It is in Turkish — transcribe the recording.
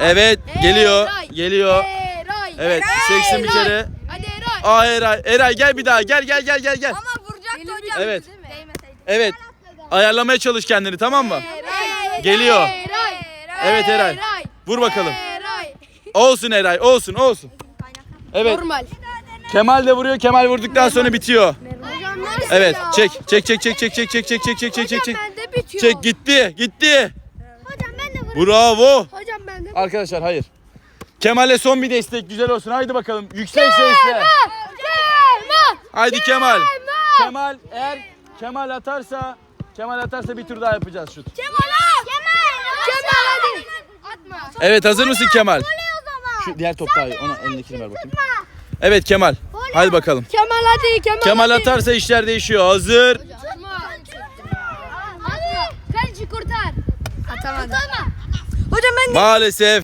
Evet geliyor. Eray. Geliyor. Eray. Evet Eray. seksin bir kere. Hadi Eray. Aa Eray. Eray gel bir daha. Gel gel gel gel gel. Ama vuracaktı hocam. Evet. Değmeseydi. Evet. Ayarlamaya çalış kendini tamam mı? Eray. Geliyor. Eray. Evet Eray. Vur bakalım. Eray. Olsun Eray. Olsun olsun. Evet. Normal. Kemal de vuruyor. Kemal vurduktan sonra bitiyor. Hocam Evet. Çek. Çek çek çek çek çek çek çek çek çek çek çek çek. Bende bitiyor. Çek gitti. Gitti. Hocam ben de vurayım. Bravo. Hocam ben de Arkadaşlar hayır. Kemal'e son bir destek güzel olsun. Haydi bakalım. Yüksek sesle. Kemal. Haydi Kemal. Kemal eğer Kemal atarsa Kemal atarsa bir tur daha yapacağız şut. Kemal. Kemal. Kemal hadi. Atma. Evet hazır mısın Kemal? o zaman. Şu diğer top daha iyi. Ona elindekini ver bakayım. Evet Kemal. Haydi bakalım. Kemal hadi Kemal. Kemal hadi. atarsa işler değişiyor. Hazır. Atma. Atma. Kaleci kurtar. Atamadı. Hocam ben Maalesef